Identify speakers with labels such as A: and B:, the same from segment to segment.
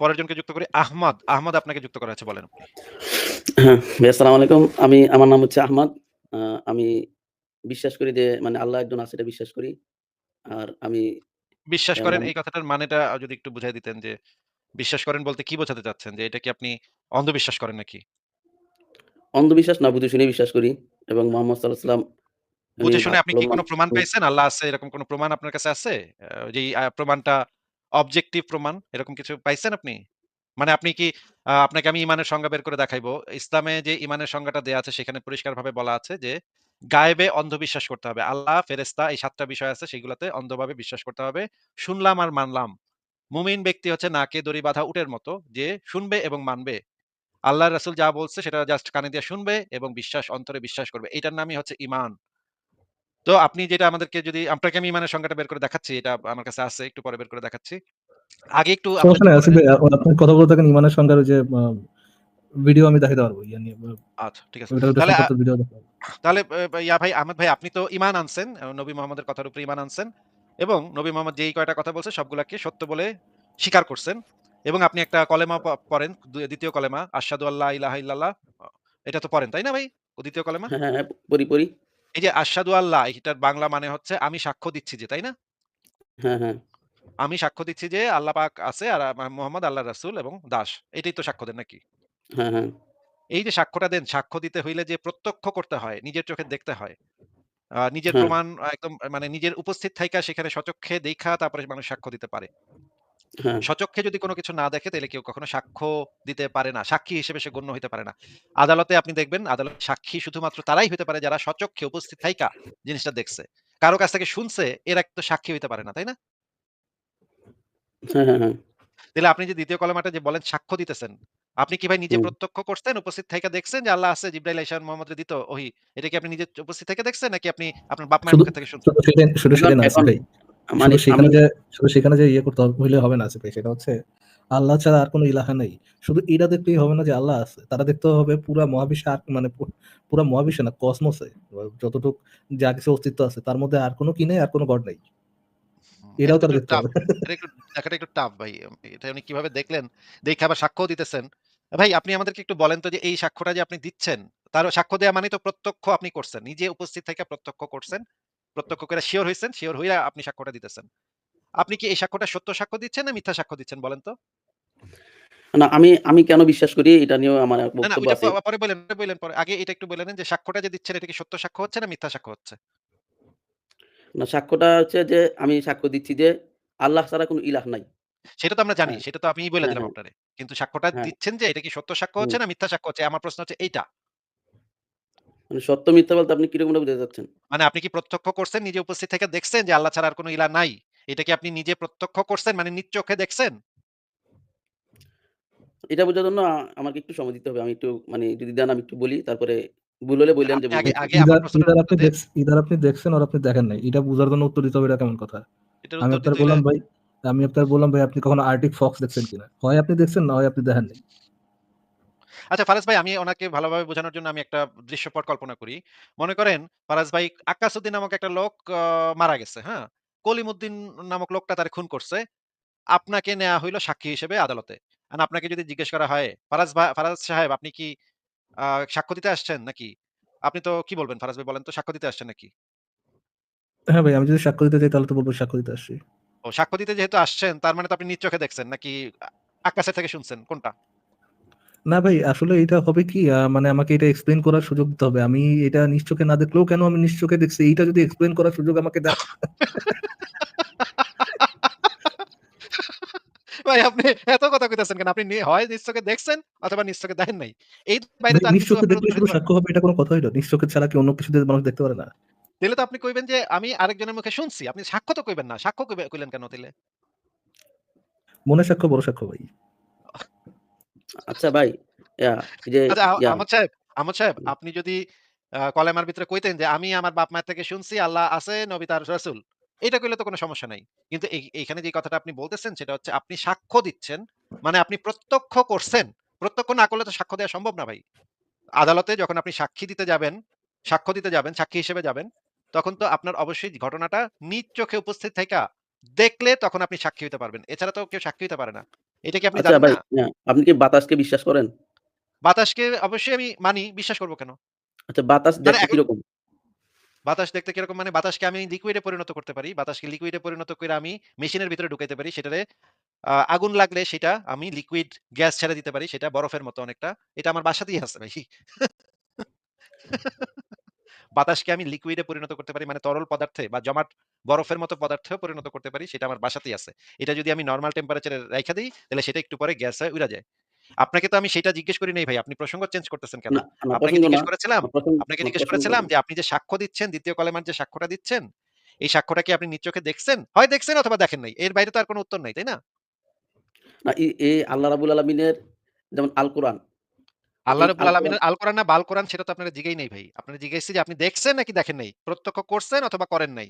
A: পরের জনকে যুক্ত করি। আহমদ, আহমদ আপনাকে যুক্ত করা হয়েছে বলেন
B: হ্যাঁ, আসসালামু আলাইকুম। আমি আমার নাম হচ্ছে আহমদ। আমি বিশ্বাস করি যে মানে আল্লাহ একজন আছে এটা বিশ্বাস করি। আর আমি
A: বিশ্বাস করেন এই কথাটার মানেটা যদি একটু বুঝায় দিতেন যে, বিশ্বাস করেন বলতে কি বোঝাতে চাচ্ছেন? যে এটা কি আপনি অন্ধবিশ্বাস করেন নাকি?
B: অন্ধবিশ্বাস না বুঝে শুনে বিশ্বাস করি এবং মোহাম্মদ সাল্লাল্লাহু আলাইহি সাল্লাম
A: বুঝে শুনে আপনি কি কোনো প্রমাণ। পেয়েছেন? আল্লাহ আছে এরকম কোনো প্রমাণ আপনার কাছে আছে? আ প্রমাণটা অবজেক্টিভ প্রমাণ এরকম কিছু পাইছেন আপনি? মানে আপনি কি আপনাকে আমি ইমানের সংজ্ঞা বের করে দেখাইবো। ইসলামে যে ইমানের সংজ্ঞাটা দেয়া আছে সেখানে পরিষ্কারভাবে বলা আছে যে, গায়েবে অন্ধবিশ্বাস করতে হবে। আল্লাহ, ফেরেশতা এই ৭ টা বিষয় আছে সেগুলাতে অন্ধভাবে বিশ্বাস করতে হবে। শুনলাম আর মানলাম। মুমিন ব্যক্তি হচ্ছে নাকে দড়ি বাঁধা উটের মতো যে শুনবে এবং মানবে। আল্লাহ রাসুল যা বলছে সেটা জাস্ট কানে দিয়ে শুনবে এবং বিশ্বাস অন্তরে বিশ্বাস করবে। এটার নামই হচ্ছে ঈমান। তো আপনি যেটা আমাদেরকে যদি আপনাকে আমি ইমানের সংজ্ঞাটা বের করে দেখাচ্ছি। এটা আমার কাছে আছে। একটু পরে বের করে দেখাচ্ছি। আগে একটু আপনি
C: কথা বলতে থাকেন ইমানের ওই যে ভিডিও আমি দেখাইতে পারব। ইয়া
A: আচ্ছা ঠিক আছে। তাহলে। তাহলে ইয়া ভাই আহমেদ ভাই আপনি তো ঈমান আনছেন। নবী মোহাম্মদের কথার উপরে ইমান আনছেন। এবং নবী মোহাম্মদ যেই কয়টা কথা বলছে সবগুলাকে সত্য বলে স্বীকার করছেন। এবং আপনি একটা কলেমা পড়েন। দু ২য় কলেমা আশহাদু আল্লা ইলাহা ইল্লাল্লাহ। এটা তো পড়েন, তাই না ভাই? দ্বিতীয় কলেমা?
B: হ্যাঁ, হ্যাঁ, হ্যাঁ, পড়ি, পড়ি।
A: এই যে আশহাদু আল্লাহ এটার বাংলা মানে হচ্ছে আমি সাক্ষ্য দিচ্ছি যে, তাই না?
B: হ্যাঁ, হ্যাঁ।
A: আমি সাক্ষ্য দিচ্ছি যে আল্লাহ পাক আছে আর মোহাম্মদ আল্লাহর রাসূল এবং দাস। এটাই তো সাক্ষ্য দেন নাকি?
B: হ্যাঁ, হ্যাঁ।
A: এই যে সাক্ষ্যটা দেন, সাক্ষ্য দিতে হইলে যে প্রত্যক্ষ করতে হয়, নিজের চোখে দেখতে হয়। নিজের। প্রমাণ একদম মানে নিজের উপস্থিত থাইকা সেখানে সচক্ষে দেইখা তারপরে মানুষ সাক্ষ্য দিতে পারে।
B: হ্যাঁ।
A: স্বচক্ষে যদি কোন কিছু না দেখে তাইলে কেউ কখনো সাক্ষ্য দিতে পারে না। সাক্ষী হিসেবে সে গণ্য হইতে পারে না। আদালতে আপনি দেখবেন আদালতে সাক্ষী শুধুমাত্র তারাই হইতে পারে যারা স্বচক্ষে উপস্থিত থাইকা জিনিসটা দেখছে। কারও কাছ থেকে শুনছে এরা কিন্তু সাক্ষী হইতে পারে না, তাই না?
B: হ্যাঁ, হ্যাঁ, হ্যাঁ।
A: তাইলে আপনি যে ২য় কলেমাটা যে বলেন সাক্ষ্য দিতেছেন। আপনি কি ভাই নিজে প্রত্যক্ষ করছেন, উপস্থিত থাইকা দেখছেন যে আল্লাহ আছে, জিবরাইল আইসা মোহাম্মদরে দিত ওহী। এটা কি আপনি নিজে উপস্থিত থেকে দেখছেন নাকি আপনি আপনার বাপ মায়ের মুখে থেকে শুনছেন?
C: শুধু শুধু
B: মানে
C: সেখানে যে শুধু সেখানে যে ইয়ে করতে হইলে হবে না ভাই। সেটা হচ্ছে আল্লাহ ছাড়া আর কোন ইলাহা নাই। শুধু এটা দেখলেই হবে না যে আল্লাহ আছে। তারা দেখতে হবে পুরা মহাবিশ্বে আর মানে পু পুরা মহাবিশ্বে না কসমোসে যতটুক যা কিছু অস্তিত্ব আছে তার মধ্যে আর কোন কি নেই আর কোন গড নাই। এটাও তারা দেখতে হবে।
A: এটা একটু দেখাটা একটু টাফ ভাই। এটা উনি কীভাবে দেখলেন? দেখে আবার সাক্ষ্যও দিতেছেন। ভাই আপনি আমাদেরকে একটু বলেন তো যে এই সাক্ষ্যটা যে আপনি দিচ্ছেন, তার সাক্ষ্য দেওয়া মানে তো প্রত্যক্ষ আপনি করছেন। নিজে উপস্থিত থাইকা প্রত্যক্ষ করছেন। প্রত্যক্ষ কইরা সিওর হইছেন, সিওর হইয়া আপনি সাক্ষ্যটা দিতেছেন। আপনি কি এই সাক্ষ্যটা সত্য সাক্ষ্য দিচ্ছেন না মিথ্যা সাক্ষ্য দিচ্ছেন বলেন তো?
B: না আমি আমি কেন বিশ্বাস করি এটা নিয়েও আমার
A: না, না
B: বক্তব্য আছে।
A: পরে বইলেন, পরে বইলেন পরে। আগে এটা একটু বইলে নেন যে সাক্ষ্যটা যে দিচ্ছেন এটা কি সত্য সাক্ষ্য হচ্ছে না মিথ্যা সাক্ষ্য হচ্ছে?
B: না সাক্ষ্যটা হচ্ছে যে আমি সাক্ষ্য দিচ্ছি যে আল্লাহ ছাড়া কোনো ইলাহ নাই।
A: সেটা তো আমরা জানি।
B: হ্যাঁ।
A: সেটা তো আপনিই বইলা
B: হ্যাঁ,
A: দিলাম
B: হ্যাঁ।
A: আপনারে। কিন্তু সাক্ষ্যটা। দিচ্ছেন যে এটা কি সত্য সাক্ষ্য হচ্ছে না মিথ্যা সাক্ষ্য হচ্ছে? আমার প্রশ্ন হচ্ছে এইটা।
B: মানে সত্য মিথ্যা বলতে আপনি কিরকমটা বুঝাতে চাচ্ছেন?
A: মানে আপনি কি প্রত্যক্ষ করছেন, নিজে উপস্থিত থেকে দেখছেন যে আল্লাহ ছাড়া আর কোন ইলাহ নাই? এটা কি আপনি নিজে প্রত্যক্ষ করছেন মানে নিজ চোখে দেখছেন?
B: এটা বোঝার জন্য আমাকে একটু সময় দিতে হবে। আমি একটু মানে যদি দেন আমি একটু বলি তারপরে ভুল হলে যে
C: ইদার আপনি ইদার আপনি দেখছেন আর আপনি দেখেন নাই। এটা বুঝার জন্য উত্তর দিতে হবে এটা কেমন কথা? আমি
A: উত্তর
C: আপনারে বললাম ভাই আমি আপনারে বললাম ভাই আপনি কখনো আর্টিক ফক্স দেখছেন কিনা? হয় আপনি দেখছেন না হয় আপনি দেখেন নাই।
A: আচ্ছা ফারাজ ভাই আমি ওনাকে ভালোভাবে বোঝানোর জন্য আমি একটা দৃশ্যপট কল্পনা করি। মনে করেন ফারাজ ভাই আক্কাসউদ্দিন নামক একটা লোক মারা গেছে, হ্যাঁ? কলিমুদ্দিন নামক লোকটা তারে খুন করছে। আপনাকে নেয়া হইল সাক্ষী হিসেবে আদালতে। এখন আপনাকে যদি জিজ্ঞেস করা হয়, "ফারাজ ভা ফারাজ সাহেব আপনি কি আ সাক্ষ্য দিতে আসছেন নাকি?" আপনি তো কি বলবেন ফারাজ ভাই বলেন তো সাক্ষ্য দিতে আসছেন নাকি?
C: হ্যাঁ ভাই আমি যদি সাক্ষ্য দিতে যাই তাহলে তো বলব সাক্ষ্য দিতে আসছি।
A: ও সাক্ষ্য দিতে যেহেতু আসছেন তার মানে তো আপনি নিজ চোখে দেখছেন নাকি আ আক্কাসের থেকে শুনছেন কোনটা?
C: না ভাই আসলে এটা হবে কি মানে আমাকে এটা এক্সপ্লেন করার সুযোগ দিতে হবে। আমি এটা নিজ চোখে না দেখলেও কেন আমি নিজ চোখে দেখছি এইটা যদি এক্সপ্লেন করার সুযোগ আমাকে দেন
A: ভাই আপনি এত কথা কইতেছেন কেন? আপনি হয় নিজ দেখছেন অথবা নিজ দেখেন নাই। এই বাইরে
C: ভাই
A: তো আপনার
C: দেখলে শুধু সাক্ষ্য হবে এটা কোন কথা হইল? নিজ ছাড়া কি অন্য কিছু দিয়ে মানুষ দেখতে পারে না?
A: তাইলে তো আপনি কইবেন যে আমি আরেকজনের মুখে শুনছি। আপনি সাক্ষ্য তো কইবেন না। সাক্ষ্য কইলেন কেন তাইলে?
C: মনের সাক্ষ্য বড় সাক্ষ্য ভাই।
B: আচ্ছা ভাই, ইয়া এই যে
A: আচ্ছা আ
B: ইয়া
A: আহমদ সাহেব, আহমদ সাহেব
B: হুম।
A: আপনি যদি কলেমার ভিতরে কইতেন যে আমি আমার বাপ মায়ের থেকে শুনছি আল্লাহ আছে, নবী তার রাসূল। এইটা কইলে তো কোন সমস্যা নাই। কিন্তু এই এইখানে যে কথাটা আপনি বলতেছেন সেটা হচ্ছে আপনি সাক্ষ্য দিচ্ছেন। মানে আপনি প্রত্যক্ষ করছেন। প্রত্যক্ষ না করলে তো সাক্ষ্য দেওয়া সম্ভব না ভাই। আদালতে যখন আপনি সাক্ষী দিতে যাবেন, সাক্ষ্য দিতে যাবেন, সাক্ষী হিসেবে যাবেন, তখন তো আপনার অবশ্যই ঘটনাটা নিজ চোখে উপস্থিত থাইকা দেখলে তখন আপনি সাক্ষী হইতে পারবেন। এছাড়া তো কেউ সাক্ষী হইতে পারে না। এটা কি আপনি
B: আচ্ছা
A: জানেন
B: ভাই,
A: না?
B: আপনি কি বাতাসকে বিশ্বাস করেন?
A: বাতাসকে অবশ্যই আমি মানি, বিশ্বাস করব কেন?
B: আচ্ছা বাতাস
A: মানে
B: দেখতে কীরকম?
A: বাতাস দেখতে কীরকম মানে বাতাসকে আমি লিকুইড পরিণত করতে পারি। বাতাসকে লিকুইড পরিণত কইরা আমি মেশিনের ভিতরে ঢুকাইতে পারি। সেটারে আগুন লাগলে সেটা আমি লিকুইড গ্যাস ছেড়ে দিতে পারি। সেটা বরফের মতো অনেকটা। এটা আমার বাসাতেই আছে ভাই। বাতাসকে আমি লিকুইডে পরিণত করতে পারি মানে তরল পদার্থে বা জমাট বরফের মতো পদার্থেও পরিণত করতে পারি। সেটা আমার বাসাতেই আছে। এটা যদি আমি নরমাল টেম্পারেচারে রেখে দিই তাহলে সেটা একটু পরে গ্যাস হয়ে উইড়া যায়। আপনাকে তো আমি সেটা জিজ্ঞেস করি নাই ভাই। আপনি প্রসঙ্গ চেঞ্জ করতেছেন কেন? আপনাকে জিজ্ঞেস করেছিলাম আপনাকে জিজ্ঞেস করেছিলাম যে আপনি যে সাক্ষ্য দিচ্ছেন, ২য় কলেমার যে সাক্ষ্যটা দিচ্ছেন, এই সাক্ষ্যটা কি আপনি নিজ চোখে দেখছেন? হয় দেখছেন অথবা দেখেন নাই। এর বাইরে তো আর কোন উত্তর নাই, তাই না?
B: না এই আল্লাহ রাব্বুল আলামিনের যেমন আল কোরআন।
A: আল্লাহ
B: কোরআন
A: আলামিনের আল কোরআন না বাল কোরআন সেটা তো আপনারে জিগাই নাই ভাই। আপনারে জিগাইছি যে আপনি দেখছেন নাকি দেখেন নাই? প্রত্যক্ষ করছেন অথবা করেন নাই।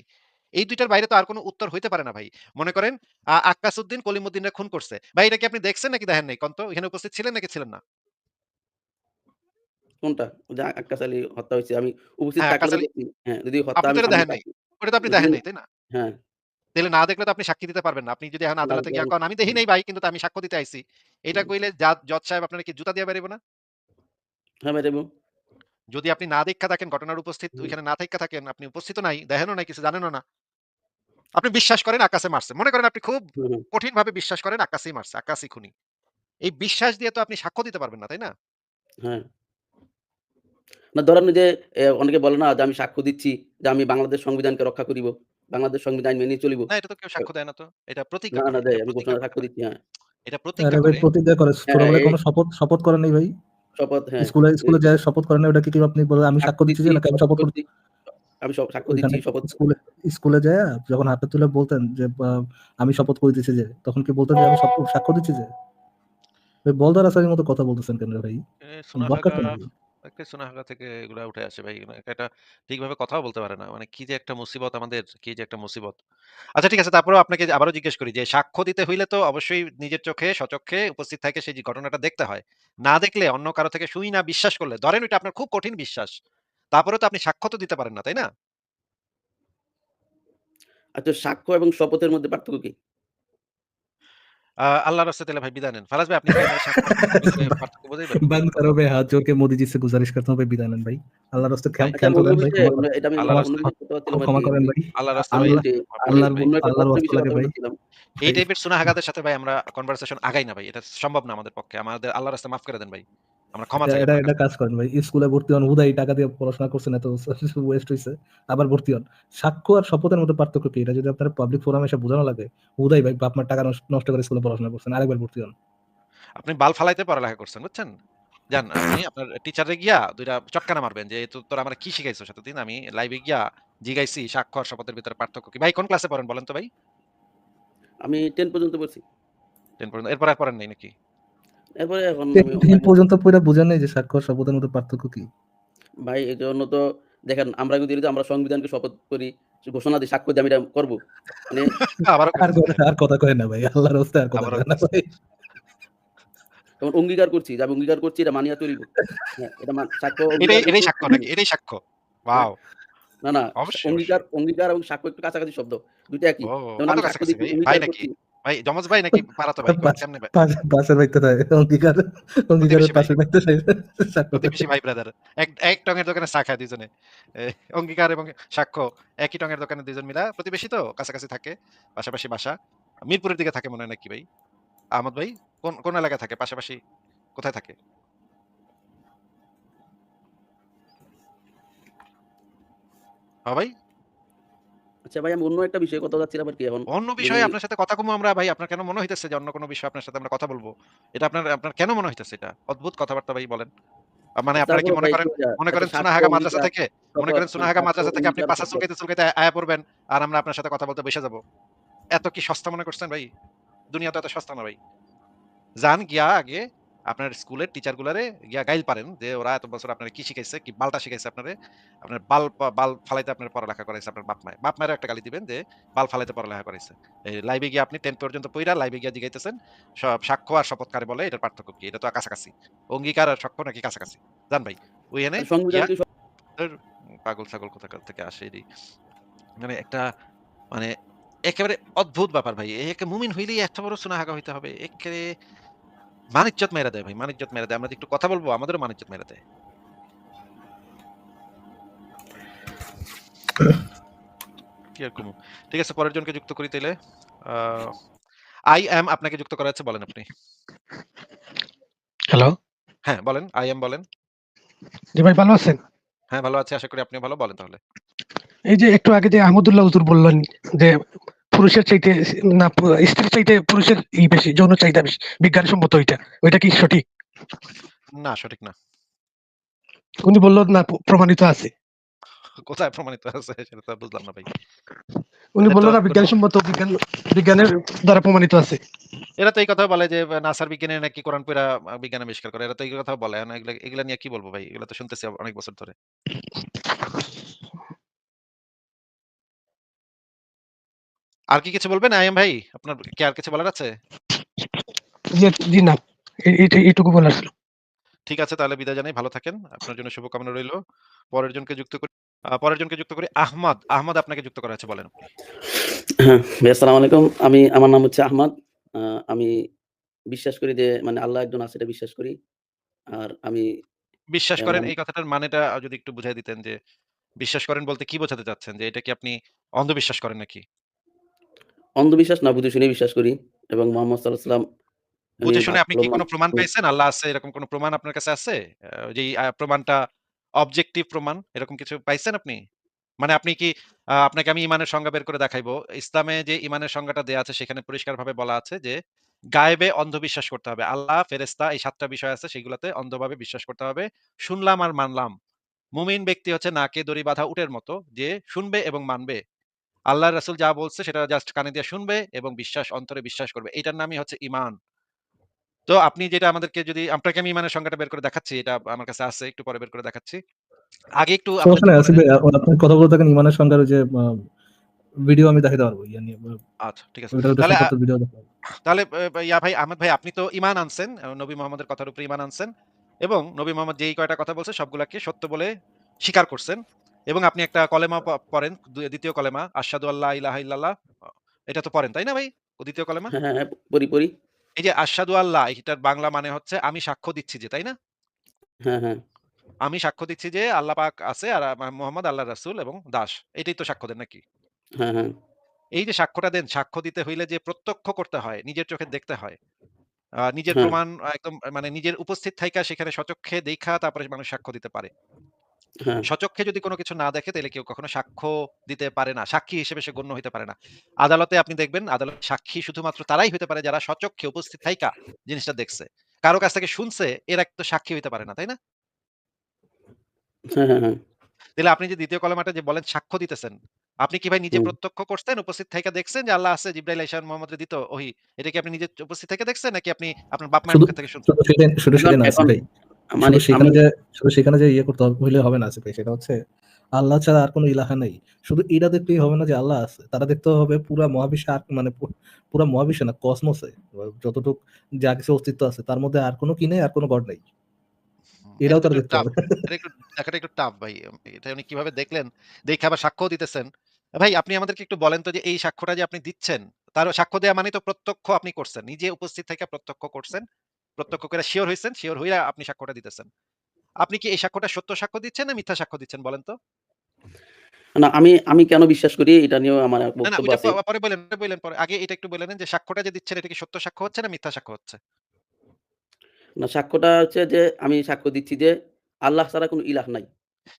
A: এই ২ টার বাইরে তো আর কোন উত্তর হইতে পারে না ভাই। মনে করেন আ আক্কাস উদ্দিন খুন করছে। ভাই এটা কি আপনি দেখছেন নাকি দেখেন নাই? কোন তো? এখানে উপস্থিত ছিলেন নাকি ছিলেন না?
B: কোনটা? যে আক্কাস আলী হত্যা হইছে আমি উপস্থিত
A: হ্যাঁ,
B: থাকলে। হ্যাঁ, যদি হত্যা আমি
A: দেখেন নাই। ওটা তো আপনি দেখেন নাই, তাই না?
B: হ্যাঁ।
A: তাইলে না দেখলে তো আপনি সাক্ষী দিতে পারবেন না। আপনি যদি এখন আদালতে গিয়া। কন, "আমি দেখি নাই ভাই কিন্তু আমি সাক্ষ্য দিতে আইছি।" এটা কইলে জাজ সাহেব আপনারে কি জুতা দিয়া বেরাইব না?
B: হ্যাঁ, ম্যাডামু।
A: যদি আপনি না দেইখ্যা থাকেন, ঘটনার উপস্থিত ওইখানে না থাইক্যা থাকেন, আপনি উপস্থিতও নাই, দেখেনও নাই, কিছু জানেনও না। আপনি বিশ্বাস করেন আক্কাসে মারছে। মনে করেন আপনি খুব
B: হুম।
A: কঠিনভাবে বিশ্বাস করেন আক্কাসেই মারছে, আক্কাসই খুনি। এই বিশ্বাস দিয়ে তো আপনি সাক্ষ্য দিতে পারবেন না, তাই না?
B: হ্যাঁ। না ধরেন যে অনেকে বলে না যে আমি সাক্ষ্য দিচ্ছি যে আমি বাংলাদেশ সংবিধানকে রক্ষা করিব। বাংলাদেশ সংবিধান মেনে চলিব।
A: না, এটা তো কেউ সাক্ষ্য দেয় না তো। এটা প্রতিজ্ঞা
B: না, না দেয়। আমি ঘোষণা সাক্ষ্য দিচ্ছি, হ্যাঁ।
A: এটা প্রতিজ্ঞা করে।
C: প্রতিজ্ঞা করে
B: হ্যাঁ,
C: ছোটবেলায় শপথ শপথ করেন নাই ভাই?
B: শপথ হ্যাঁ।
C: স্কুলে স্কুলে যায় শপথ করেন না ওটা কি কি আপনি বলে আমি সাক্ষ্য দিচ্ছি যে নাকি আমি
B: শপথ করছি। আমি সাক্ষ্য দিচ্ছি, শপথ
C: স্কুলে স্কুলে যায় যখন হাতে তুলে বলতেন যে আমি শপথ করিতেছি যে, তখন কি বলতেন যে আমি সাক্ষ্য দিচ্ছি যে? ওই বলদার আসারের মতো কথা বলতেছেন কেন ভাই?
A: একটা সোনাহাগা থেকে এগুলা উঠে আসে ভাই। মানে এটা ঠিকভাবে কথাও বলতে পারে না। মানে কি যে একটা মুসিবত আমাদের, কি যে একটা মুসিবত। আচ্ছা ঠিক আছে তারপরেও আপনাকে আবারও জিজ্ঞেস করি যে সাক্ষ্য দিতে হইলে তো অবশ্যই নিজের চোখে স্বচক্ষে উপস্থিত থাকে সেই ঘটনাটা দেখতে হয়। না দেখলে অন্য কারও থেকে শুই না বিশ্বাস করলে, ধরেন ওইটা আপনার খুব কঠিন বিশ্বাস। তারপরেও তো আপনি সাক্ষ্য তো দিতে পারেন না, তাই না?
B: আচ্ছা সাক্ষ্য এবং শপথের মধ্যে পার্থক্য কি?
A: আ আল্লাহর রাস্তায় তাইলে ভাই বিদায় নেন। ফারাজ ভাই আপনি কি আমারে সাক্ষ্য আর শপথের ভিতরে পার্থক্য বুঝাইবেন?
C: बंद करो भाई हाथ जोड़ के मोदी जी से गुजारिश करता हूँ भाई विदाय नेन भाई। আল্লাহর রাস্তায়
A: ভাই
C: ক্ষম
B: আচ্ছা
C: ক্ষান্ত
B: অন্য
C: দেন ভাই
B: বিষয়ে
C: ক্ষমা
B: অন্য
C: করেন।
B: এটা আমি
A: আল্লাহর
B: অন্য
A: রাস্তায়
B: বিষয়ে কথা বলছিলাম
C: ক্ষমা
B: আরকি।
C: করেন
B: আমি
C: ভাই।
A: আল্লাহর
C: আ
A: রাস্তায় ভাই
C: আল্লাহ
B: যে
A: মাফ করে
C: আল্লাহর
A: দিয়েন ভাই।
B: অন্য একটা
C: আল্লাহর
B: তথ্যের
C: ওয়াস্তে
B: বিষয়ে
C: লাগে
B: কথা
C: ভাই।
B: বলছিলাম।
A: এই
B: ভাই
A: টাইপের সুনাহাগাদের সাথে ভাই আমরা কনভারসেশন আগাই না ভাই। এটা সম্ভব না আমাদের পক্ষে। আমাদের আল্লাহর রাস্তায় মাফ করে দেন ভাই। আমরা ক্ষমা চাই
C: এটা এটা কাজ করেন ভাই। স্কুলে ভর্তি হন হুদাই টাকা দিয়ে পড়াশোনা করছেন এত ওয়েস্ট হইছে। আবার ভর্তি হন। সাক্ষ্য আর শপথের মধ্যে পার্থক্য কি? এটা যদি আপনার পাবলিক ফোরামে এসে বোঝানো লাগে, হুদাই ভাই বাপ মার টাকা নষ্ট করে স্কুলে পড়াশোনা করছেন। আরেকবার ভর্তি হন।
A: আপনি বাল ফালাইতে পড়ালেখা করছেন, বুঝছেন? যান আপনি আপনার টিচারে গিয়া ২ টা চটকানা মারবেন যে, "তো তোরা আমারে কি শিখাইছস এতদিন?" আমি লাইভে গিয়া জিগাইছি সাক্ষ্য আর শপথের ভিতরে পার্থক্য কি? ভাই কোন ক্লাসে পড়েন বলেন তো ভাই?
B: আমি 10 পর্যন্ত পড়ছি।
A: 10 পর্যন্ত। এরপর আর পড়েন নাই নাকি?
B: এরপরে এখন
C: 10
B: আমি
C: 10
B: অনলাইনে
C: পর্যন্ত বুঝেন নাই যে সাক্ষ্য আর শপথের মধ্যে পার্থক্য কি?
B: ভাই এজন্য তো দেখেন আমরা যদি আমরা সংবিধানকে শপথ করি, ঘোষণা দিই, সাক্ষ্য আমি এটা করব। মানে
C: আর কথা কয়েন না ভাই। আল্লাহর রাস্তায় আর কথা না ভাই।
B: অঙ্গীকার করছি যে আমি অঙ্গীকার করছি এটা মানিয়া চলিব। হ্যাঁ, এটা মান সাক্ষ্য
A: এটাই সাক্ষ্য নাকি? এটাই সাক্ষ্য? ওয়াও!
B: না, না অঙ্গীকার অঙ্গীকার এবং সাক্ষ্য একটু কাছাকাছি শব্দ। ২ টা একই।
A: ভাই? ভাই। ভাই জমজ ভাই নাকি ভাই? ভাই?
C: পাশের থাকে। অঙ্গীকার অঙ্গীকারের
A: ভাই।
C: পাশের বাড়িতে
A: প্রতিবেশী ভাই ব্রাদার। এক এক টঙের দোকানে চা খায় ২ জনে। এ অঙ্গীকার এবং সাক্ষ্য একই টঙের দোকানে ২ মিলা প্রতিবেশী তো কাছাকাছি থাকে। পাশাপাশি বাসা। মিরপুরের দিকে থাকে মনে হয় নাকি ভাই? আহমদ ভাই কোন কোন এলাকায় থাকে? পাশাপাশি কোথায় থাকে? হ্যাঁ ভাই?
B: আচ্ছা ভাই আমি অন্য একটা বিষয়ে কথা যাচ্ছিলাম আরকি এখন।
A: অন্য বিষয়ে আপনার সাথে কথা কমু আমরা ভাই। আপনার কেন মনে হইতেছে যে অন্য কোন বিষয়ে আপনার সাথে আমরা কথা বলব? এটা আপনার আপনার কেন মনে হইতেছে এটা? অদ্ভুত কথাবার্তা ভাই বলেন। মানে আপনারা কি মনে করেন
B: আচ্ছা
A: মনে করেন সোনাহাগা মাদ্রাসা থেকে মনে করেন সোনাহাগা মাদ্রাসা থেকে আপনি
B: শপথ।
A: চুলকাইতে, চুলকাইতে আয়া পড়বেন আর আমরা আপনার সাথে কথা বলতে বইসা যাব। এত কি সস্তা মনে করছেন ভাই? দুনিয়া তো এত সস্তা না ভাই। যান গিয়া আগে আপনার স্কুলের টিচার গুলারে গিয়া গাইল পারেন যে ওরা এত বছর আপনারে কি শিখাইছে, কি বালটা শিখাইছে আপনারে। আপনার বাল বাল ফালাইতে আপনার পড়ালেখা করাইছে আপনার বাপ মায়ে। বাপ মায়েরও একটা গালি দিবেন যে বাল ফালাইতে পড়ালেখা করাইছে। এই লাইভে গিয়ে আপনি 10 পর্যন্ত পইড়া লাইভে গিয়া জিগাইতেছেন সব সাক্ষ্য আর শপথ কারে বলে এটার পার্থক্য কি? এটা তো কাছাকাছি। অঙ্গীকার আর সাক্ষ্য নাকি কাছাকাছি? যান ভাই। ওইখানে পাগল ছাগল কোথাকার থেকে আসে এরই। মানে একটা মানে একেবারে অদ্ভুত ব্যাপার ভাই। একে মুমিন হইলেই এত বড় সুনাহাগা হইতে হবে। এক্কেরে মান-ইজ্জত মাইরা দেয় ভাই, মান-ইজ্জত মাইরা দেয়। আমরা একটু কথা বলব, আমাদেরও মান-ইজ্জত মাইরা দেয়। ঠিক আছে, পরের জনকে যুক্ত করি তাইলে। আ I am আপনাকে যুক্ত করা আছে বলেন আপনি।
D: হ্যালো?
A: হ্যাঁ, বলেন। আই এম বলেন।
D: জি ভাই ভালো আছেন?
A: হ্যাঁ, ভালো আছি। আশা করি আপনিও ভালো। বলেন তাহলে।
D: এই যে একটু আগে যে আহমদুল্লাহ হুজুর বললেন যে পুরুষের চাইতে না স্ত্রীর চাইতে পুরুষের ই বেশি, যৌন চাহিদা বেশি। বিজ্ঞানসম্মত ওইটা। ওইটা কি সঠিক?
A: না, সঠিক না।
D: উনি বলল না প্রমাণিত আছে।
A: কোথায় প্রমাণিত আছে সেটা তো বুঝলাম না ভাই।
D: উনি বলল না বিজ্ঞানসম্মত বিজ্ঞান বিজ্ঞানের দ্বারা প্রমাণিত আছে।
A: এরা তো এই কথা বলে যে নাসার বিজ্ঞানী নাকি কোরআন আ বিজ্ঞান আবিষ্কার করে। এরা তো এই কথা বলে। এগুলা এগুলা নিয়ে কি বলব ভাই? এগুলা তো শুনতেছি অনেক বছর ধরে। আর কি কিছু বলবেন আইএম ভাই? আপনার কি আর কিছু বলার আছে?
D: জি, না। এইটুকু বলার ছিল।
A: ঠিক আছে তাহলে বিদায় জানাই। ভালো থাকেন। আপনার জন্য শুভকামনা রইল। পরের জনকে যুক্ত করি পরের জনকে যুক্ত করি আহমদ। আহমদ আপনাকে যুক্ত করা হয়েছে, বলেন
B: হ্যাঁ, ভাই আসসালামু আলাইকুম। আমি আমার নাম হচ্ছে আহমাদ। আমি বিশ্বাস করি যে মানে আল্লাহ একজন আছে এটা বিশ্বাস করি। আর আমি
A: বিশ্বাস করেন এই কথাটার মানেটা যদি একটু বুঝাই দিতেন যে বিশ্বাস করেন বলতে কি বোঝাতে চাচ্ছেন? যে এটা কি আপনি অন্ধবিশ্বাস করেন নাকি?
B: অন্ধবিশ্বাস না বুঝে শুনে বিশ্বাস করি এবং মোহাম্মদ উনি
A: বুঝে শুনে আপনি কি কোন প্রমাণ পেয়েছেন? আল্লাহ আছে এরকম কোন প্রমাণ আপনার কাছে আছে? আ প্রমাণটা অবজেক্টিভ প্রমাণ এরকম কিছু পাইছেন আপনি? মানে আপনি কি আপনাকে আমি ঈমানের সংজ্ঞা বের করে দেখাইবো। ইসলামে যে ঈমানের সংজ্ঞাটা দেয়া আছে সেখানে পরিষ্কারভাবে বলা আছে যে গায়েবে অন্ধবিশ্বাস করতে হবে। আল্লাহ, ফেরেশতা এই সাতটা বিষয় আছে সেগুলাতে অন্ধভাবে বিশ্বাস করতে হবে। শুনলাম আর মানলাম। মুমিন ব্যক্তি হচ্ছে নাকে দড়ি বাঁধা উটের মতো যে শুনবে এবং মানবে। আল্লাহর রাসূল যা বলছে সেটা জাস্ট কানে দিয়ে শুনবে এবং বিশ্বাস অন্তরে বিশ্বাস করবে। এটার নামই হচ্ছে ঈমান। তো আপনি যেটা আমাদেরকে যদি আপনাকে আমি ঈমানের সংজ্ঞাটা বের করে দেখাচ্ছি। এটা আমার কাছে আছে। একটু পরে বের করে দেখাচ্ছি। আগে একটু আপনি
C: সমস্যা নাই
A: যদি
C: আসিফ
A: বলে
C: ভাই,
A: দেন
C: আ আপনি কথা বলতে থাকেন ঈমানের সংজ্ঞার ওই যে ভিডিও আমি দেখাইতে পারব।
A: আচ্ছা, ঠিক আছে। তাহলে
C: ভিডিও।
A: তাহলে ইয়া ভাই আহমেদ ভাই আপনি তো ইমান আনছেন। নবী মুহাম্মদের কথার উপরে ঈমান আনছেন এবং নবী মুহাম্মদ যেই কয়টা কথা বলছে সবগুলাকে সত্য বলে স্বীকার করছেন এবং আপনি একটা কলেমা পড়েন। দু ২য় কলেমা আশহাদু আল্লা ইলাহা ইল্লাল্লাহ। এটা তো পড়েন, তাই না ভাই? ২য় কলেমা?
B: হ্যাঁ, হ্যাঁ, পড়ি, পড়ি।
A: এই যে আশহাদু আল্লাহ এটার বাংলা মানে হচ্ছে আমি সাক্ষ্য দিচ্ছি যে, তাই না?
B: হ্যাঁ, হ্যাঁ।
A: আমি সাক্ষ্য দিচ্ছি যে আল্লাহ পাক আছে আর মুহাম্মদ আল্লাহর রাসূল এবং দাস। এটাই তো সাক্ষ্য দেন নাকি?
B: হ্যাঁ, হ্যাঁ।
A: এই যে সাক্ষ্যটা দেন, সাক্ষ্য দিতে হইলে যে প্রত্যক্ষ করতে হয়, নিজের চোখে দেখতে হয়। নিজের। প্রমাণ একদম মানে নিজের উপস্থিত থাইকা সেখানে সচক্ষে দেখা তারপরে মানুষ সাক্ষ্য দিতে পারে।
B: হ্যাঁ।
A: স্বচক্ষে যদি কোন কিছু না দেখে তাইলে কেউ কখনো সাক্ষ্য দিতে পারে না। সাক্ষী হিসেবে সে গণ্য হইতে পারে না। আদালতে আপনি দেখবেন আদালতে সাক্ষী শুধুমাত্র তারাই হইতে পারে যারা স্বচক্ষে উপস্থিত থাইকা জিনিসটা দেখছে। কারও কাছ থেকে শুনছে এরা তো সাক্ষী হইতে পারে না, তাই না?
B: হ্যাঁ, হ্যাঁ।
A: তাইলে আপনি যে ২য় কলেমাটা যে বলেন সাক্ষ্য দিতেছেন। আপনি কি ভাই নিজে প্রত্যক্ষ করছেন, উপস্থিত থাইকা দেখছেন যে আল্লাহ আছে, জিবরাইল আইসা মুহাম্মদরে দিত ওহী। এটা কি আপনি নিজে উপস্থিত থেকে দেখছেন নাকি আপনি আপনার বাপ মায়ের মুখে থেকে শুনছেন?
C: শুধু শুধু
B: মানে
C: সেখানে যে শুধু সেখানে যে ইয়ে করতে হবে হইলে হবে না আসিফ সেটা হচ্ছে আল্লাহ ছাড়া আর কোন ইলাহা নাই। শুধু এটা দেখলেই হবে না যে আল্লাহ আছে। তারা দেখতে হবে পুরা মহাবিশ্বে আর মানে পু পুরা মহাবিশ্বে না কসমোসে যতটুক যা কিছু অস্তিত্ব আছে তার মধ্যে আর কোন কি নেই আর কোন গড নাই। এটাও তারা দেখতে হবে।
A: একটু দেখাটা একটু টাফ ভাই। এটা উনি কীভাবে দেখলেন? দেখে আবার সাক্ষ্যও দিতেছেন। ভাই আপনি আমাদেরকে একটু বলেন তো যে এই সাক্ষ্যটা যে আপনি দিচ্ছেন, তার সাক্ষ্য দেওয়া মানে তো প্রত্যক্ষ আপনি করছেন। নিজে উপস্থিত থাইকা প্রত্যক্ষ করছেন। প্রত্যক্ষ কইরা সিওর হইছেন, সিওর হইয়া আপনি সাক্ষ্যটা দিতেছেন। আপনি কি এই সাক্ষ্যটা সত্য সাক্ষ্য দিচ্ছেন না মিথ্যা সাক্ষ্য দিচ্ছেন বলেন তো?
B: না আমি আমি কেন বিশ্বাস করি এটা নিয়েও আমার বক্তব্য আছে।
A: পরে বইলেন, ওটা বইলেন পরে। আগে এটা একটু বইলে নেন যে সাক্ষ্যটা যে দিচ্ছেন এটা কি সত্য সাক্ষ্য হচ্ছে না মিথ্যা সাক্ষ্য হচ্ছে?
B: না সাক্ষ্যটা হচ্ছে যে আমি সাক্ষ্য দিচ্ছি যে আল্লাহ ছাড়া কোনো ইলাহ নাই।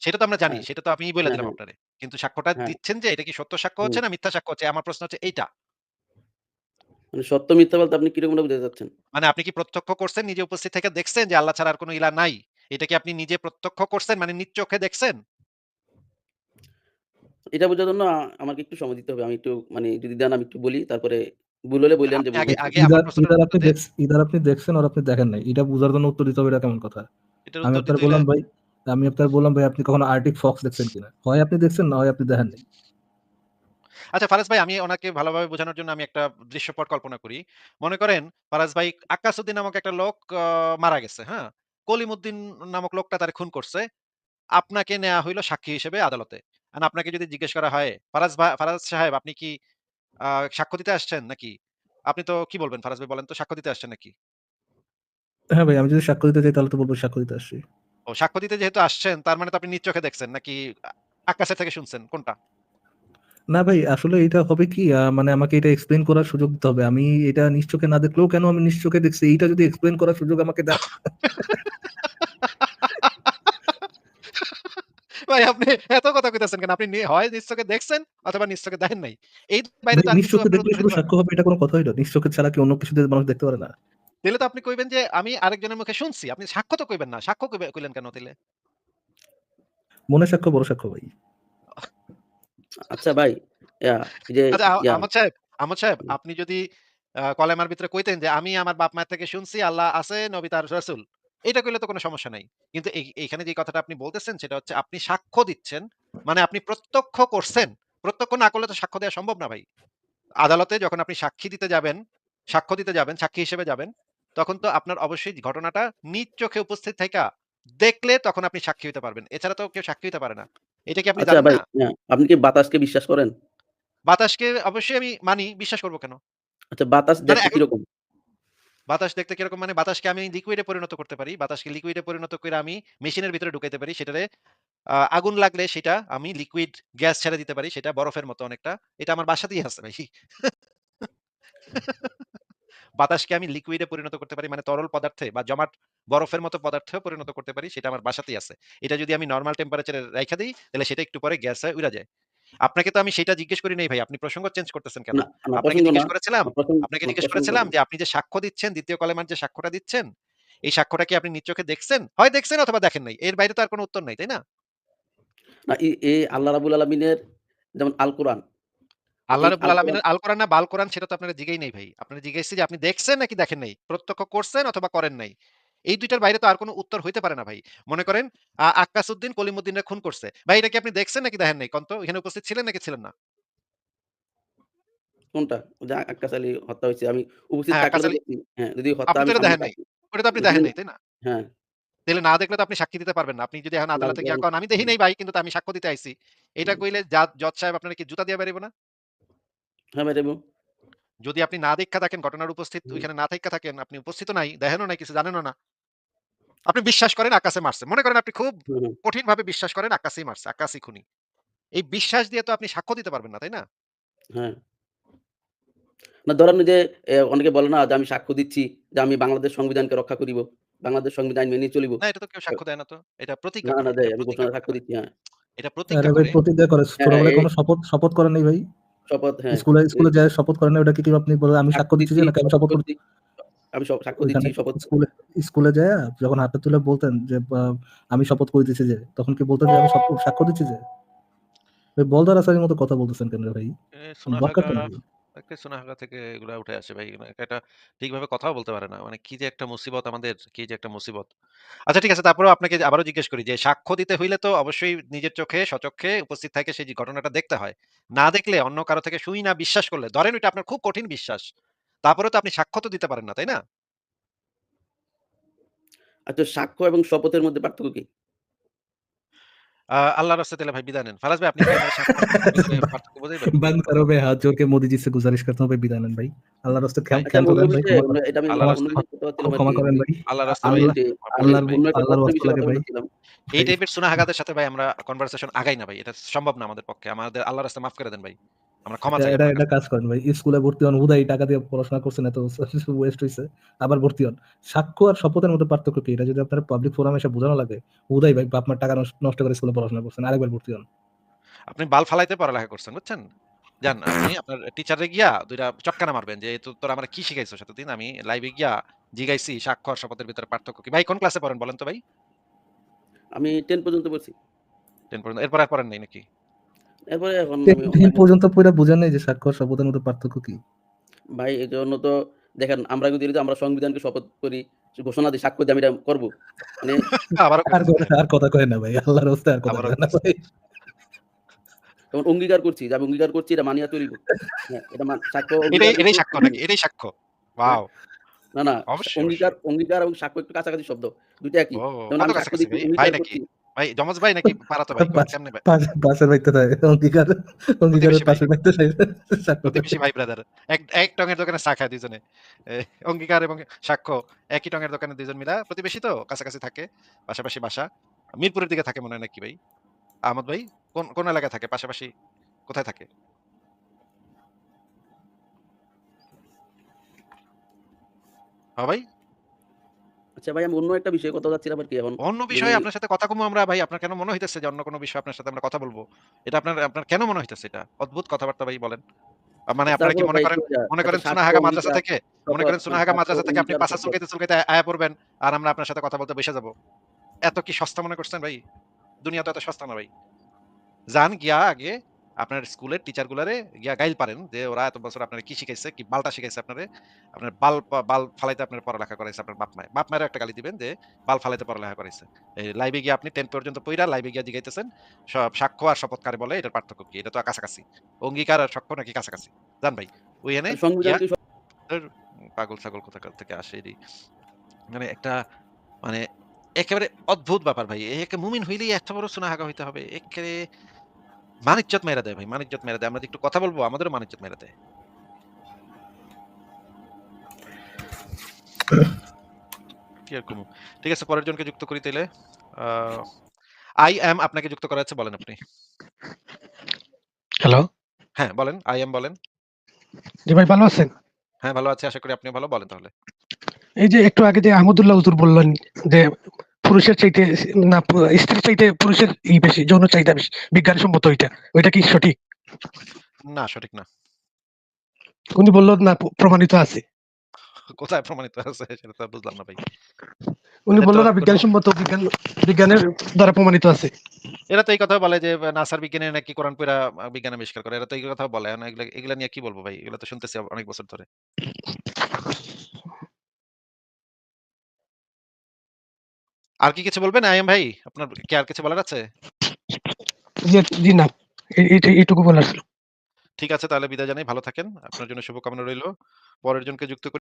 A: সেটা তো আমরা জানি।
B: হ্যাঁ।
A: সেটা তো আমিই বইলা
B: হ্যাঁ,
A: দিলাম
B: হ্যাঁ।
A: আপনারে। কিন্তু সাক্ষ্যটা। দিচ্ছেন যে এটা কি সত্য সাক্ষ্য হচ্ছে না মিথ্যা সাক্ষ্য হচ্ছে? আমার প্রশ্ন হচ্ছে এইটা।
B: মানে সত্য মিথ্যা বলতে আপনি কিরকমটা বুঝাতে চাচ্ছেন?
A: মানে আপনি কি প্রত্যক্ষ করছেন, নিজে উপস্থিত থেকে দেখছেন যে আল্লাহ ছাড়া আর কোন ইলাহ নাই? এটা কি আপনি নিজে প্রত্যক্ষ করছেন মানে নিজ চোখে দেখছেন?
B: এটা বোঝার জন্য আমাকে একটু সময় দিতে হবে। আমি একটু মানে যদি দেন আমি একটু বলি তারপরে ভুল হলে যে
A: আপনি আমার
C: ইদার আপনি
A: দেন।
C: ইদার আপনি দেখছেন আর আপনি দেখেন নাই। এটা বুঝার জন্য উত্তর দিতে হবে এটা কেমন কথা? আমি
A: উত্তর
C: আপনারে বললাম ভাই আমি আপনারে বললাম ভাই আপনি কখনো আর্টিক ফক্স দেখছেন কিনা? হয় আপনি দেখছেন না হয় আপনি দেখেন নাই।
A: আচ্ছা ফারাজ ভাই আমি ওনাকে ভালোভাবে বোঝানোর জন্য আমি একটা দৃশ্যপট কল্পনা করি। মনে করেন ফারাজ ভাই আক্কাসউদ্দিন নামক একটা লোক মারা গেছে, হ্যাঁ? কলিমুদ্দিন নামক লোকটা তারে খুন করছে। আপনাকে নেয়া হইল সাক্ষী হিসেবে আদালতে। আপনাকে যদি জিজ্ঞেস করা হয়, ফারাজ ভা ফারাজ সাহেব আপনি কি সাক্ষ্য দিতে আসছেন নাকি? আপনি তো কি বলবেন ফারাজ ভাই বলেন তো সাক্ষ্য দিতে আসছেন নাকি?
C: হ্যাঁ ভাই, আমি যদি সাক্ষ্য দিতে যাই তাহলে তো বলব সাক্ষ্য দিতে আসছি।
A: ও সাক্ষ্য দিতে যেহেতু আসছেন তার মানে তো আপনি নিজ চোখে দেখছেন নাকি আ আক্কাসের থেকে শুনছেন কোনটা?
C: না ভাই, আসলে এটা হবে কি মানে আমাকে এটা এক্সপ্লেইন করার সুযোগ দিতে হবে। আমি এটা নিজ না দেখলেও কেন আমি নিজ দেখছি এইটা যদি এক্সপ্লেইন করার সুযোগ আমাকে দেন
A: ভাই আপনি এত কথা কইতেছেন কেন? আপনি হয় দেখছেন অথবা দেখেন নাই। এই বাইরে তো
C: দেখলে শুধু সাক্ষ্য হবে এটা কোনো কথা হইল? নিজ ছাড়া কি অন্য কিছু দিয়ে মানুষ দেখতে পারে না?
A: তাইলে তো আপনি কইবেন যে আমি আরেকজনের মুখে শুনছি। আপনি সাক্ষ্য তো কইবেন না। সাক্ষ্য কইলেন কেন তাইলে?
C: মনের সাক্ষ্য বড় সাক্ষ্য ভাই।
B: আচ্ছা ভাই, ইয়া এই যে
A: আচ্ছা
B: ইয়া
A: আহমদ সাহেব, আহমদ সাহেব আপনি যদি কলেমার ভিতরে কইতেন যে আমি আমার বাপ-মায়ের থেকে শুনছি আল্লাহ আছে, নবী তার রাসূল। এইটা কইলে তো কোনো সমস্যা নাই। কিন্তু এই এইখানে যে কথাটা আপনি বলতেছেন সেটা হচ্ছে আপনি সাক্ষ্য দিচ্ছেন। মানে আপনি প্রত্যক্ষ করছেন। প্রত্যক্ষ না করলে তো সাক্ষ্য দেওয়া সম্ভব না ভাই। আদালতে যখন আপনি সাক্ষী দিতে যাবেন, সাক্ষ্য দিতে যাবেন, সাক্ষী হিসেবে যাবেন, তখন তো আপনার অবশ্যই ঘটনাটা নিজ চোখে উপস্থিত থাইকা দেখলে তখন আপনি সাক্ষী হইতে পারবেন। এছাড়া তো কেউ সাক্ষী হইতে পারে না। এটা কি আপনি
B: আচ্ছা
A: জানেন
B: ভাই,
A: না?
B: আপনি কি বাতাসকে বিশ্বাস করেন?
A: বাতাসকে অবশ্যই আমি মানি। বিশ্বাস করব কেন?
B: আচ্ছা বাতাস
A: মানে
B: দেখতে
A: এখন
B: কীরকম?
A: বাতাস দেখতে কীরকম মানে বাতাসকে আমি লিকুইড পরিণত করতে পারি। বাতাসকে লিকুইড পরিণত কইরা আমি মেশিনের ভিতরে ঢুকাইতে পারি। সেটারে আ আগুন লাগলে সেটা আমি লিকুইড গ্যাস ছেড়ে দিতে পারি। সেটা বরফের মতো অনেকটা। এটা আমার বাসাতেই আছে ভাই। বাতাসকে আমি লিকুইড পরিণত করতে পারি মানে তরল পদার্থে বা জমাট বরফের মতো পদার্থেও পরিণত করতে পারি। সেটা আমার বাসাতেই আছে। এটা যদি আমি নরমাল টেম্পারেচার এ রাইখা দেই তাহলে সেটা একটু পরে গ্যাস হয়ে উইড়া যায়। আপনাকে তো আমি সেটা জিজ্ঞেস করি নাই ভাই। আপনি প্রসঙ্গ চেঞ্জ করতেছেন কেন? আপনাকে জিজ্ঞেস করেছিলাম আপনাকে জিজ্ঞেস করেছিলাম যে আপনি যে সাক্ষ্য দিচ্ছেন, দ্বিতীয় কলেমার যে সাক্ষ্যটা দিচ্ছেন, এই সাক্ষ্যটা কি আপনি নিজ চোখে দেখছেন? হয় দেখছেন অথবা দেখেন নাই। এর বাইরে তো আর কোনো উত্তর নাই, তাই না?
B: না এই আল্লাহ রাব্বুল আলামিনের যেমন আল কোরআন।
A: আল্লাহ রাব্বুল
B: আল কোরআন
A: আলামিনের আল কোরআন না বাল কোরআন সেটা তো আপনারা জিগাই নাই ভাই। আপনারা যে আপনি দেখছেন নাকি দেখেন নাই? প্রত্যক্ষ করছেন অথবা করেন নাই। এই ২ টার বাইরে তো আর কোনো উত্তর হইতে পারে না ভাই। মনে করেন আ আক্কাস উদ্দিন খুন করছে। ভাই এটা কি আপনি দেখছেন নাকি দেখেন নাই? কোন তো? এখানে উপস্থিত ছিলেন নাকি ছিলেন না?
B: কোনটা? যে আক্কাস আলী হত্যা হইছে আমি উপস্থিত
A: হ্যাঁ।
B: হ্যাঁ, যদি হত্যা আমি
A: দেখেন নাই। ওটা তো আপনি দেখেন নাই, তাই না?
B: হ্যাঁ,
A: তাইলে না দেখলে তো আপনি সাক্ষী দিতে পারবেন না। আপনি যদি এখন আদালতে গিয়া কন, "আমি দেখি নাই ভাই কিন্তু আমি সাক্ষ্য দিতে আইছি।" এটা কইলে জাজ জজ সাহেব আপনারে কি জুতা দিয়া বেরাইব না?
B: হ্যাঁ।
A: যদি আপনি না দেইখ্যা থাকেন, ঘটনার উপস্থিত ওইখানে না থাইক্যা থাকেন, আপনি উপস্থিতও নাই, দেখেনও নাই, কিছু জানেনও না। আপনি বিশ্বাস করেন আক্কাসে মারছে। মনে করেন আপনি খুব
B: হুম।
A: কঠিনভাবে বিশ্বাস করেন আক্কাসেই মারছে, আক্কাসই খুনি। এই বিশ্বাস দিয়ে তো আপনি সাক্ষ্য দিতে পারবেন না, তাই না?
B: হ্যাঁ। না ধরেন যে অনেকে বলে না যে আমি সাক্ষ্য দিচ্ছি যে আমি বাংলাদেশ সংবিধানকে রক্ষা করিব। বাংলাদেশ সংবিধান মেনে চলিব।
A: না, এটা তো কেউ সাক্ষ্য দেয় না তো। এটা প্রতিজ্ঞা
B: না, না দেয়। আমি ঘোষণা সাক্ষ্য দিচ্ছি। হ্যাঁ।
A: এটা প্রতিজ্ঞা করে।
C: প্রতিজ্ঞা করে
B: হ্যাঁ,
C: কোনো শপথ শপথ করেন নাই ভাই?
B: শপথ হ্যাঁ।
C: স্কুলে স্কুলে যায় শপথ করেন নাই ওটা কি আপনি বলে আমি সাক্ষ্য দিচ্ছি নাকি আমি
B: শপথ করছি। আমি সাক্ষ্য দিচ্ছি, শপথ
C: স্কুলে স্কুলে যায় যখন হাতে তুলে বলতেন যে আমি শপথ করিতেছি যে, তখন কি বলতেন যে আমি সাক্ষ্য দিচ্ছি যে? বলদার আসারের মতো কথা বলতেছেন কেন ভাই?
A: একটা থেকে এগুলা উঠে আসে ভাই। মানে এটা ঠিকভাবে কথাও বলতে পারে না। মানে কি যে একটা মুসিবত আমাদের, কি যে একটা মুসিবত। আচ্ছা ঠিক আছে আপনাকে আবারও জিজ্ঞেস করি যে সাক্ষ্য দিতে হইলে তো অবশ্যই নিজের চোখে সচক্ষে উপস্থিত থাকে সেই ঘটনাটা দেখতে হয়। না দেখলে অন্য কারও থেকে শুই না বিশ্বাস করলে ধরেন ওইটা আপনার খুব কঠিন বিশ্বাস। তারপরে তো আপনি সাক্ষ্য তো দিতে পারেন না, তাই না?
B: আচ্ছা সাক্ষ্য এবং শপথের মধ্যে পার্থক্য কি?
A: আ আল্লাহর রাস্তায় তাহলে ভাই বিদায় নেন। ফারাজ ভাই আপনি কি আমারে সাক্ষ্য আর শপথের ভিতরে পার্থক্য বুঝাইবেন?
C: बंद करो भाई हाथ जोड़ के मोदी जी से गुजारिश करता हूँ भाई विदाय नेन भाई। আল্লাহর রাস্তায়
A: ভাই
C: ক্ষম
B: আচ্ছা
C: ক্ষমা
B: অন্য
C: করেন ভাই
B: বিষয়ে
C: ক্ষমা করেন।
B: এটা আমি
A: আল্লাহর
B: অন্য
A: রাস্তায়
B: বিষয়ে কথা বলছিলাম
C: ক্ষমা
B: আরকি।
C: করেন ভাই।
A: আল্লাহর
C: আ
A: রাস্তায় ভাই
C: আল্লাহ
B: যে
A: মাফ
B: অন্য
A: করেন
C: আল্লাহর
A: ভাই।
B: অন্য একটা
C: আল্লাহর
B: পত্রের
C: ওয়াস্তে
B: বিষয়ে
C: লাগে
B: কথা
C: ভাই।
B: বলছিলাম।
A: এই টাইপের সুনাহাগাদের সাথে ভাই আমরা কনভারসেশন আগাই না ভাই। এটা সম্ভব না আমাদের পক্ষে। আমাদের আল্লাহর রাস্তায় মাফ করে দেন ভাই। আমরা ক্ষমা চাই
C: এটা এটা কাজ করেন ভাই। স্কুলে ভর্তি হন হুদাই টাকা দিয়ে পড়াশোনা করছেন এত ওয়েস্ট হইছে। আবার ভর্তি হন। সাক্ষ্য আর শপথের মধ্যে পার্থক্য কি? এটা যদি আপনার পাবলিক ফোরামে এসে বোঝানো লাগে, হুদাই ভাই আপনার টাকা নষ্ট করে স্কুলে পড়াশোনা করছেন। আরেকবার ভর্তি হন।
A: আপনি বাল ফালাইতে পড়ালেখা করছেন, বুঝছেন? যান আপনি আপনার টিচারে গিয়া ২ টা চটকানা মারবেন যে, "তো তোরা আমারে কি শিখাইছস এতদিন?" আমি লাইভে গিয়া জিগাইছি সাক্ষ্য আর শপথের ভিতরে পার্থক্য কি? ভাই কোন ক্লাসে পড়েন বলেন তো ভাই?
B: আমি 10 পর্যন্ত পড়ছি।
A: 10 পর্যন্ত। এরপর আর পড়েন নাই নাকি?
B: এরপরে এখন
C: 10
B: আমি
C: 10
B: অনলাইনে
C: পর্যন্ত বুঝেন নাই যে শপথের মধ্যে পার্থক্য কি?
B: ভাই এজন্য তো দেখেন আমরা যদি আমরা সংবিধানকে শপথ করি, ঘোষণা দিই, সাক্ষ্য আমি এটা করব। মানে
C: আর কথা কয়েন না ভাই। আল্লাহর রাস্তায় আর কথা না ভাই।
B: যেমন অঙ্গীকার করছি যে আমি অঙ্গীকার করছি এটা মানিয়া চলিব। হ্যাঁ, এটা সাক্ষ্য
A: এটাই সাক্ষ্য নাকি? এটাই সাক্ষ্য? ওয়াও!
B: না, না অঙ্গীকার অঙ্গীকার এবং সাক্ষ্য একটু কাছাকাছি শব্দ। দুইটা একই।
A: ভাই নাকি? ভাই জমজ ভাই নাকি পাড়াতো ভাই? কেমনে ভাই?
C: পাশ- পাশের বাড়িতে থাকে অঙ্গীকার অঙ্গীকারের
A: প্রতিবেশী ভাই।
C: পাশের বাড়িতে
A: প্রতিবেশী ভাই ব্রাদার। এক এক টঙের দোকানে চা খায় দুইজনে। অঙ্গীকার এবং সাক্ষ্য একই টঙের দোকানে দুইজন মিলা প্রতিবেশী তো কাছাকাছি থাকে। পাশাপাশি বাসা। মিরপুরের দিকে থাকে মনে হয় নাকি ভাই? আহমদ ভাই কোন কোন এলাকায় থাকে? পাশাপাশি কোথায় থাকে? হ্যাঁ ভাই?
B: আচ্ছা ভাই আমি অন্য একটা বিষয়ে কথা যাচ্ছিলাম আরকি এখন।
A: অন্য বিষয়ে আপনার সাথে কথা কমু আমরা ভাই। আপনার কেন মনে হইতেছে যে অন্য কোনো বিষয়ে আপনার সাথে আমরা কথা বলব? এটা আপনার আপনার কেন মনে হইতেছে এটা? অদ্ভুত কথাবার্তা ভাই বলেন। মানে আপনারা কি মনে করেন মনে করেন সোনাহাগা মাদ্রাসা থেকে মনে করেন সোনাহাগা মাদ্রাসা থেকে আপনি চুলকাইতে, চুলকাইতে আয়া পড়বেন আর আমরা আপনার সাথে কথা বলতে বইসা যাব। এত কি সস্তা মনে করছেন ভাই? দুনিয়া তো এত সস্তা না ভাই। যান গিয়া আগে আপনার স্কুলের টিচার গুলারে গিয়া গাইল পারেন যে ওরা এত বছর আপনারে কি শিখাইছে, কি বালটা শিখাইছে আপনারে। আপনার বাল বাল ফালাইতে আপনার পড়ালেখা করাইছে আপনার বাপ মায়ে। বাপ মায়েরও একটা গালি দিবেন যে বাল ফালাইতে পড়ালেখা করাইছে। এই লাইভে গিয়ে আপনি 10 পর্যন্ত পইড়া লাইভে গিয়া জিগাইতেছেন সব সাক্ষ্য আর শপথ কারে বলে এটার পার্থক্য কি? এটা তো কাছাকাছি। অঙ্গীকার আর সাক্ষ্য নাকি কাছাকাছি? যান ভাই।
B: সব-
A: ধুর, পাগল ছাগল কোথাকার থেকে আসে। মানে একটা মানে একেবারে অদ্ভুত ব্যাপার ভাই। একে মুমিন হইলেই এত বড় সুনাহাগা হইতে হবে। এক্কেরে মান-ইজ্জত মাইরা দেয় ভাই। মান-ইজ্জত মাইরা দেয়। আমরা একটু কথা বলব আমাদেরও মান-ইজ্জত মাইরা দেয়। ঠিক আছে পরের জনকে যুক্ত করি তাইলে। আ I am আপনাকে যুক্ত করা আছে বলেন আপনি।
D: হ্যালো?
A: হ্যাঁ, বলেন। আই এম বলেন।
D: জি ভাই ভালো আছেন?
A: হ্যাঁ, ভালো আছি। আশা করি আপনিও ভালো। বলেন তাহলে।
D: এই যে একটু আগে যে আহমদুল্লাহ হুজুর বললেন যে পুরুষের চাইতে না স্ত্রীর চাইতে পুরুষের ই বেশি যৌন চাহিদা বেশি বিজ্ঞানসম্মত ওইটা ওইটা কি সঠিক
A: না, সঠিক না।
D: উনি বলল না প্রমাণিত আছে
A: কোথায় প্রমাণিত আছে সেটা তো বুঝলাম না ভাই।
D: উনি বলল না
A: কোনো-
D: বিজ্ঞানসম্মত বিজ্ঞান বিজ্ঞানের দ্বারা প্রমাণিত আছে
A: এরা তো এই কথা বলে যে নাসার বিজ্ঞানী নাকি কোরআন পড়া বিজ্ঞান আবিষ্কার করে। এরা তো এই কথা বলে। এগুলা এগুলা নিয়ে কি বলব ভাই? এগুলা তো শুনতেছি অনেক বছর ধরে। আর কি কিছু বলবেন আইএম ভাই? আপনার কি আর কিছু বলার আছে?
D: জি না এই- এই- এইটুকু বলার ছিল
A: ঠিক আছে তাহলে বিদায় জানাই। ভালো থাকেন। আপনার জন্য শুভকামনা রইল পরের জনকে যুক্ত করি।